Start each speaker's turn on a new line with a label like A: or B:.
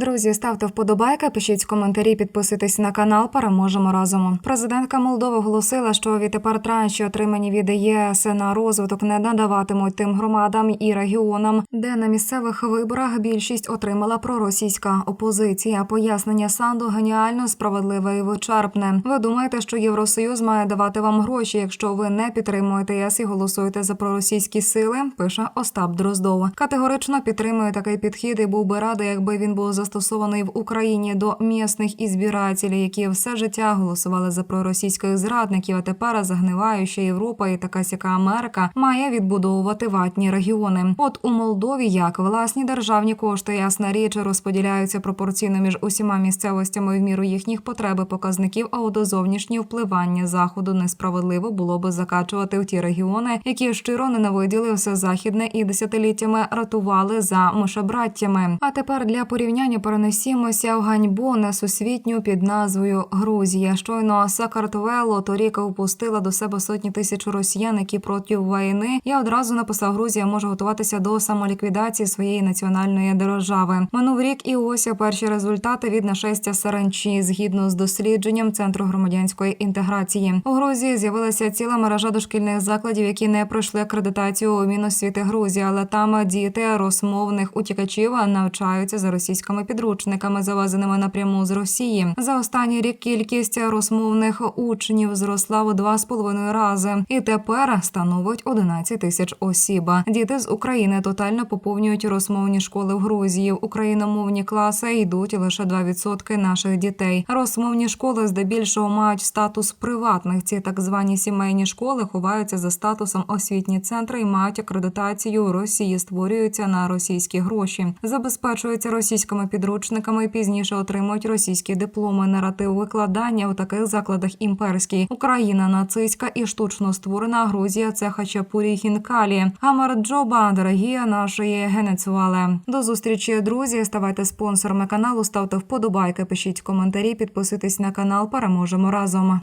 A: Друзі, ставте вподобайки, пишіть коментарі, підписуйтесь на канал. Переможемо разом. Президентка Молдови оголосила, що відтепер транші, отримані від ЄС на розвиток, не надаватимуть тим громадам і регіонам, де на місцевих виборах більшість отримала проросійська опозиція. Пояснення Санду геніально справедливе і вичерпне. Ви думаєте, що Євросоюз має давати вам гроші, якщо ви не підтримуєте ЄС і голосуєте за проросійські сили? Пише Остап Дроздов. Категорично підтримує такий підхід і був би радий, якби він був застосований в Україні до місних ізбирателів, які все життя голосували за проросійських зрадників. А тепер загниваюча Європа і така сяка Америка має відбудовувати ватні регіони. От у Молдові як власні державні кошти, ясна річ, розподіляються пропорційно між усіма місцевостями в міру їхніх потреб показників. А от зовнішнє впливання заходу несправедливо було би закачувати в ті регіони, які щиро ненавиділи все західне і десятиліттями ратували за мишебраттями. А тепер для порівняння перенесімося в ганьбу несусвітню під назвою Грузія. Щойно Сакартвело торік впустила до себе сотні тисяч росіян, які проти війни. Я одразу написав, Грузія може готуватися до самоліквідації своєї національної держави. Минув рік, і ось перші результати від нашестя саранчі згідно з дослідженням центру громадянської інтеграції. У Грузії з'явилася ціла мережа дошкільних закладів, які не пройшли акредитацію у Міносвіти Грузії, але там діти розмовних утікачів навчаються за російськими підручниками, завезеними напряму з Росії. За останній рік кількість розмовних учнів зросла в два з половиною рази, і тепер становить 11 тисяч осіб. Діти з України тотально поповнюють розмовні школи в Грузії. Україномовні класи йдуть лише 2% наших дітей. Розмовні школи здебільшого мають статус приватних. Ці так звані сімейні школи ховаються за статусом освітні центри і мають акредитацію Росії. Створюються на російські гроші, забезпечуються російськими підручниками. Пізніше отримують російські дипломи. Наратив викладання у таких закладах імперський Україна нацистська і штучно створена Грузія. Це хачапурі хінкалі. Гамарджоба, дорогі нашої генецували. До зустрічі, друзі. Ставайте спонсорами каналу, ставте вподобайки, пишіть коментарі, підписуйтесь на канал. Переможемо разом.